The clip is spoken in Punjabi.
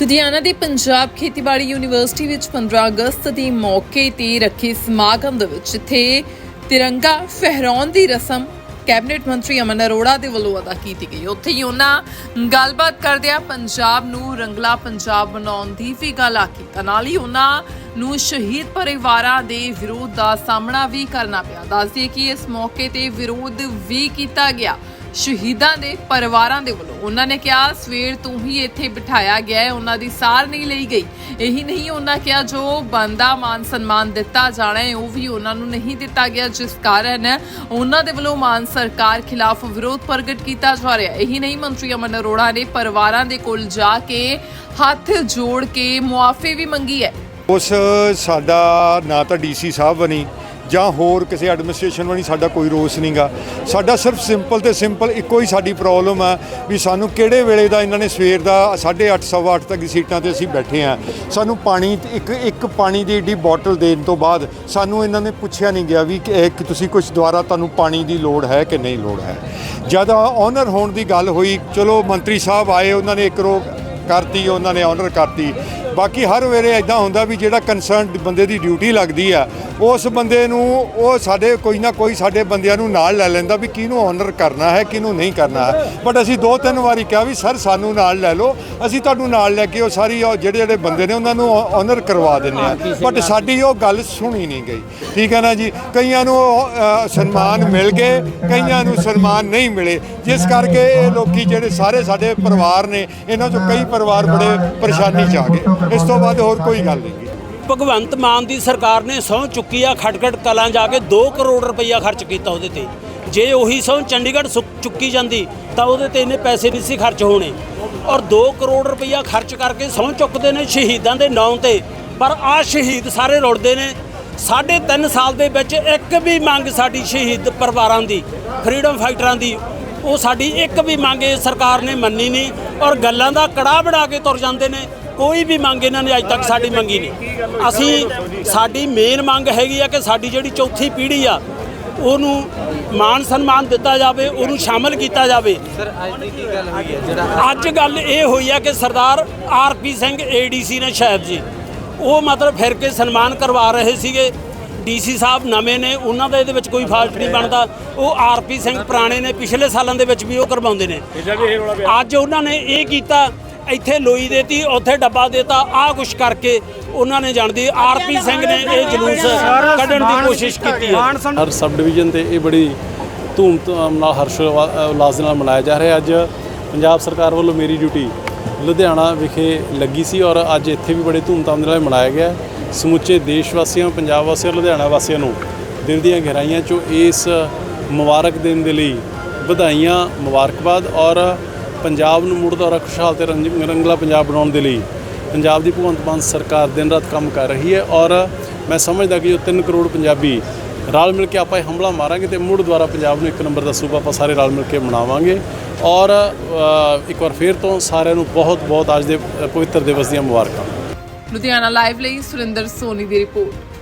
ਲੁਧਿਆਣਾ ਦੀ ਪੰਜਾਬ ਖੇਤੀਬਾੜੀ ਯੂਨੀਵਰਸਿਟੀ ਵਿੱਚ 15 ਅਗਸਤ ਦੇ ਮੌਕੇ ਤੇ ਰੱਖੇ ਸਮਾਗਮ ਦੇ ਵਿੱਚ ਜਿੱਥੇ ਤਿਰੰਗਾ ਫਹਿਰਾਉਣ ਦੀ ਰਸਮ ਕੈਬਨਿਟ ਮੰਤਰੀ ਅਮਨ ਅਰੋੜਾ ਦੇ ਵੱਲੋਂ ਅਦਾ ਕੀਤੀ ਗਈ। ਉੱਥੇ ਹੀ ਉਹਨਾਂ ਗੱਲਬਾਤ ਕਰਦਿਆਂ ਪੰਜਾਬ ਨੂੰ ਰੰਗਲਾ ਪੰਜਾਬ ਬਣਾਉਣ ਦੀ ਵੀ ਗੱਲ ਆਖੀ। ਤਾਂ ਨਾਲ ਹੀ ਉਹਨਾਂ ਨੂੰ ਸ਼ਹੀਦ ਪਰਿਵਾਰਾਂ ਦੇ ਵਿਰੋਧ ਦਾ ਸਾਹਮਣਾ ਵੀ ਕਰਨਾ ਪਿਆ। ਦੱਸਦੇ ਕਿ ਇਸ ਮੌਕੇ ਤੇ ਵਿਰੋਧ ਵੀ ਕੀਤਾ ਗਿਆ। ਸ਼ਹੀਦਾਂ ਦੇ ਪਰਿਵਾਰਾਂ ਦੇ ਵੱਲੋਂ। ਉਹਨਾਂ ਨੇ ਕਿਹਾ, ਸਵੇਰ ਤੋਂ ਹੀ ਇੱਥੇ ਬਿਠਾਇਆ ਗਿਆ ਹੈ, ਉਹਨਾਂ ਦੀ ਸਾਰ ਨਹੀਂ ਲਈ ਗਈ। ਇਹੀ ਨਹੀਂ ਉਹਨਾਂ ਕਿਹਾ, ਜੋ ਬੰਦਾ ਮਾਨ ਸਨਮਾਨ ਦਿੱਤਾ ਜਾਣਾ ਹੈ, ਉਹ ਵੀ ਉਹਨਾਂ ਨੂੰ ਨਹੀਂ ਦਿੱਤਾ ਗਿਆ, ਜਿਸ ਕਾਰਨ ਉਹਨਾਂ ਦੇ ਵੱਲੋਂ ਮਾਨ ਸਰਕਾਰ ਖਿਲਾਫ ਵਿਰੋਧ ਪ੍ਰਗਟ ਕੀਤਾ ਜਾ ਰਿਹਾ ਇਹੀ ਨਹੀਂ ਮੰਤਰੀ ਅਮਨ ਅਰੋੜਾ ਨੇ ਪਰਿਵਾਰਾਂ ਦੇ ਕੋਲ ਜਾ ਕੇ ਹੱਥ ਜੋੜ ਕੇ ਮੁਆਫੀ ਵੀ ਮੰਗੀ ਹੈ। ਉਸ ਸਾਡਾ ਨਾ ਤਾਂ ਡੀਸੀ ਸਾਹਿਬ ਬਣੀ ਜਾਂ ਹੋਰ ਕਿਸੇ ਐਡਮਿਨਿਸਟ੍ਰੇਸ਼ਨ ਵਾਲੀ ਸਾਡਾ ਕੋਈ ਰੋਸ ਨਹੀਂਗਾ ਸਾਡਾ ਸਿਰਫ ਸਿੰਪਲ ਤੇ ਸਿੰਪਲ ਇੱਕੋ ਹੀ ਸਾਡੀ ਪ੍ਰੋਬਲਮ ਆ ਵੀ ਸਾਨੂੰ ਕਿਹੜੇ ਵੇਲੇ ਦਾ ਇਹਨਾਂ ਨੇ ਸਵੇਰ ਦਾ 8:30 ਸਵਾ ਅੱਠ ਤੱਕ ਦੀ ਸੀਟਾਂ ਤੇ ਅਸੀਂ ਬੈਠੇ ਆ। ਸਾਨੂੰ ਪਾਣੀ ਇੱਕ ਇੱਕ ਪਾਣੀ ਦੀ ਏਡੀ ਬੋਟਲ ਦੇਣ ਤੋਂ ਬਾਅਦ ਸਾਨੂੰ ਇਹਨਾਂ ਨੇ ਪੁੱਛਿਆ ਨਹੀਂ ਗਿਆ ਵੀ ਕਿ ਤੁਸੀਂ ਕੁਝ ਦੁਆਰਾ ਤੁਹਾਨੂੰ ਪਾਣੀ ਦੀ ਲੋੜ ਹੈ ਕਿ ਨਹੀਂ ਲੋੜ ਹੈ। ਜਦ ਆਨਰ ਹੋਣ ਦੀ ਗੱਲ ਹੋਈ, ਚਲੋ ਮੰਤਰੀ ਸਾਹਿਬ ਆਏ, ਉਹਨਾਂ ਨੇ ਇੱਕ ਰੋ ਕਰਤੀ, ਉਹਨਾਂ ਨੇ ਆਨਰ ਕਰਤੀ। ਬਾਕੀ ਹਰ ਵੇਲੇ ਐਦਾਂ ਹੁੰਦਾ ਵੀ ਜਿਹੜਾ ਕੰਸਰਨ ਬੰਦੇ ਦੀ ਡਿਊਟੀ ਲੱਗਦੀ ਆ ਉਸ ਬੰਦੇ ਨੂੰ ਉਹ ਸਾਡੇ ਕੋਈ ਨਾ ਕੋਈ ਸਾਡੇ ਬੰਦਿਆਂ ਨੂੰ ਨਾਲ ਲੈ ਲੈਂਦਾ ਵੀ ਕਿਹਨੂੰ ਆਨਰ ਕਰਨਾ ਹੈ ਕਿਹਨੂੰ ਨਹੀਂ ਕਰਨਾ ਹੈ। ਬਟ ਅਸੀਂ ਦੋ ਤਿੰਨ ਵਾਰੀ ਕਿਹਾ ਵੀ ਸਰ ਸਾਨੂੰ ਨਾਲ ਲੈ ਲਓ ਅਸੀਂ ਤੁਹਾਨੂੰ ਨਾਲ ਲੈ ਕੇ ਉਹ ਸਾਰੀ ਉਹ ਜਿਹੜੇ ਜਿਹੜੇ ਬੰਦੇ ਨੇ ਉਹਨਾਂ ਨੂੰ ਆਨਰ ਕਰਵਾ ਦਿੰਦੇ ਆ ਬਟ ਸਾਡੀ ਉਹ ਗੱਲ ਸੁਣੀ ਨਹੀਂ ਗਈ। ਠੀਕ ਹੈ ਨਾ ਜੀ? ਕਈਆਂ ਨੂੰ ਸਨਮਾਨ ਮਿਲ ਗਏ ਕਈਆਂ ਨੂੰ ਸਨਮਾਨ ਨਹੀਂ ਮਿਲੇ। ਜਿਸ ਕਰਕੇ ਇਹ ਲੋਕੀ ਜਿਹੜੇ ਸਾਰੇ ਸਾਡੇ ਪਰਿਵਾਰ ਨੇ ਇਹਨਾਂ ਚੋਂ ਕਈ ਪਰਿਵਾਰ ਬੜੇ ਪਰੇਸ਼ਾਨੀ ਚ ਆ ਗਏ। ਇਸ ਤੋਂ ਬਾਅਦ ਹੋਰ ਕੋਈ ਗੱਲ ਨਹੀਂ। ਭਗਵੰਤ ਮਾਨ ਦੀ ਸਰਕਾਰ ਨੇ ਸਹੁੰ ਚੁੱਕੀ ਆ, ਖਟਖਟ ਕਲਾਂ ਜਾ ਕੇ 2 ਕਰੋੜ ਰੁਪਈਆ ਖਰਚ ਕੀਤਾ ਉਹਦੇ ਤੇ। ਜੇ ਉਹੀ ਸਹੁੰ ਚੰਡੀਗੜ੍ਹ ਸੁ- ਚੁੱਕੀ ਜਾਂਦੀ, ਤਾਂ ਉਹਦੇ ਤੇ ਇੰਨੇ ਪੈਸੇ ਨਹੀਂ ਸੀ ਖਰਚ ਹੋਣੇ। ਔਰ 2 ਕਰੋੜ ਰੁਪਈਆ ਖਰਚ ਕਰਕੇ ਸਹੁੰ ਚੁੱਕਦੇ ਨੇ ਸ਼ਹੀਦਾਂ ਦੇ ਨਾਂ ਤੇ। ਪਰ ਆ ਸ਼ਹੀਦ ਸਾਰੇ ਰੁੜਦੇ ਨੇ। ਸਾਢੇ ਤਿੰਨ ਸਾਲ ਦੇ ਵਿੱਚ ਇੱਕ ਵੀ ਮੰਗ ਸਾਡੀ ਸ਼ਹੀਦ ਪਰਿਵਾਰਾਂ ਦੀ, ਫਰੀडम ਫਾਈਟਰਾਂ ਦੀ, ਉਹ ਸਾਡੀ ਇੱਕ ਵੀ ਮੰਗ ਇਹ ਸਰਕਾਰ ਨੇ ਮੰਨੀ ਨਹੀਂ। ਔਰ ਗੱਲਾਂ ਦਾ ਕੜਾ ਬਣਾ ਕੇ ਤੁਰ ਜਾਂਦੇ ਨੇ। ਕੋਈ ਵੀ ਮੰਗ ਇਹਨਾਂ ਨੇ ਅੱਜ ਤੱਕ ਸਾਡੀ ਮੰਗੀ ਨਹੀਂ। ਅਸੀਂ ਸਾਡੀ ਮੇਨ ਮੰਗ ਹੈਗੀ ਆ ਕਿ ਸਾਡੀ ਜਿਹੜੀ ਚੌਥੀ ਪੀੜ੍ਹੀ ਆ ਉਹਨੂੰ ਮਾਨ ਸਨਮਾਨ ਦਿੱਤਾ ਜਾਵੇ ਉਹਨੂੰ ਸ਼ਾਮਲ ਕੀਤਾ ਜਾਵੇ। ਸਰ ਅੱਜ ਦੀ ਕੀ ਗੱਲ ਹੋਈ ਹੈ? ਜਿਹੜਾ ਅੱਜ ਗੱਲ ਇਹ ਹੋਈ ਆ ਕਿ ਸਰਦਾਰ ਆਰਪੀ ਸਿੰਘ ਏਡੀਸੀ ਨੇ ਸ਼ਾਇਦ ਜੀ ਉਹ ਮਤਲਬ ਫਿਰ ਕੇ ਸਨਮਾਨ ਕਰਵਾ ਰਹੇ ਸੀਗੇ। ਡੀਸੀ ਸਾਹਿਬ ਨਵੇਂ ਨੇ ਉਹਨਾਂ ਦਾ ਇਹਦੇ ਵਿੱਚ ਕੋਈ ਫਾਲਟ ਨਹੀਂ ਬਣਦਾ। ਉਹ ਆਰਪੀ ਸਿੰਘ ਪੁਰਾਣੇ ਨੇ ਪਿਛਲੇ ਸਾਲਾਂ ਦੇ ਵਿੱਚ ਵੀ ਉਹ ਕਰਵਾਉਂਦੇ ਨੇ। ਅੱਜ ਉਹਨਾਂ ਨੇ ਇਹ ਕੀਤਾ ਇੱਥੇ ਲੋਈ ਦੇਤੀ ਉੱਥੇ ਡੱਬਾ ਦੇਤਾ ਆਹ ਕੁਛ ਕਰਕੇ ਉਹਨਾਂ ਨੇ ਜਾਣਦੀ ਆਰਪੀ ਸਿੰਘ ਨੇ ਇਹ ਜਲੂਸ ਕੱਢਣ ਦੀ ਕੋਸ਼ਿਸ਼ ਕੀਤੀ ਹੈ। ਹਰ ਸਬ ਡਿਵੀਜ਼ਨ ਤੇ ਇਹ ਬੜੀ ਧੂਮ ਧਾਮ ਨਾਲ ਹਰਸ਼ ਉਲਾ- ਉਲਾਸ ਨਾਲ ਮਨਾਇਆ ਜਾ ਰਿਹਾ। ਅੱਜ ਪੰਜਾਬ ਸਰਕਾਰ ਵੱਲੋਂ ਮੇਰੀ ਡਿਊਟੀ ਲੁਧਿਆਣਾ ਵਿਖੇ ਲੱਗੀ ਸੀ ਔਰ ਅੱਜ ਇੱਥੇ ਵੀ ਬੜੇ ਧੂਮ ਧਾਮ ਦੇ ਨਾਲ ਮਨਾਇਆ ਗਿਆ। ਸਮੁੱਚੇ ਦੇਸ਼ ਵਾਸੀਆਂ ਪੰਜਾਬ ਵਾਸੀਆਂ ਲੁਧਿਆਣਾ ਵਾਸੀਆਂ ਨੂੰ ਦਿਲ ਦੀਆਂ ਗਹਿਰਾਈਆਂ ਚੋਂ ਇਸ ਮੁਬਾਰਕ ਦਿਨ ਦੇ ਲਈ ਵਧਾਈਆਂ ਮੁਬਾਰਕਬਾਦ ਔਰ ਪੰਜਾਬ ਨੂੰ ਮੁੜ ਦੁਆਰਾ ਖੁਸ਼ਹਾਲ ਤੇ ਰੰਗ- ਰੰਗਲਾ ਪੰਜਾਬ ਬਣਾਉਣ ਦੇ ਲਈ ਪੰਜਾਬ ਦੀ ਭਗਵੰਤ ਮਾਨ ਸਰਕਾਰ ਦਿਨ ਰਾਤ ਕੰਮ ਕਰ ਰਹੀ ਹੈ ਔਰ ਮੈਂ ਸਮਝਦਾ ਕਿ ਜੋ 3 ਕਰੋੜ ਪੰਜਾਬੀ ਰਲ ਮਿਲ ਕੇ ਆਪਾਂ ਇਹ ਹਮਲਾ ਮਾਰਾਂਗੇ ਤੇ ਮੁੜ ਦੁਆਰਾ ਪੰਜਾਬ ਨੂੰ ਇੱਕ ਨੰਬਰ ਦਾ ਸੂਬਾ ਆਪਾਂ ਸਾਰੇ ਰਲ ਮਿਲ ਕੇ ਮਨਾਵਾਂਗੇ ਔਰ ਇੱਕ ਵਾਰ ਫੇਰ ਤੋਂ ਸਾਰਿਆਂ ਨੂੰ ਬਹੁਤ ਬਹੁਤ ਅੱਜ ਦੇ ਪਵਿੱਤਰ ਦਿਵਸ ਦੀਆਂ ਮੁਬਾਰਕਾਂ। ਲੁਧਿਆਣਾ ਲਾਈਵ ਲਈ ਸੁਰਿੰਦਰ ਸੋਨੀ ਦੀ ਰਿਪੋਰਟ।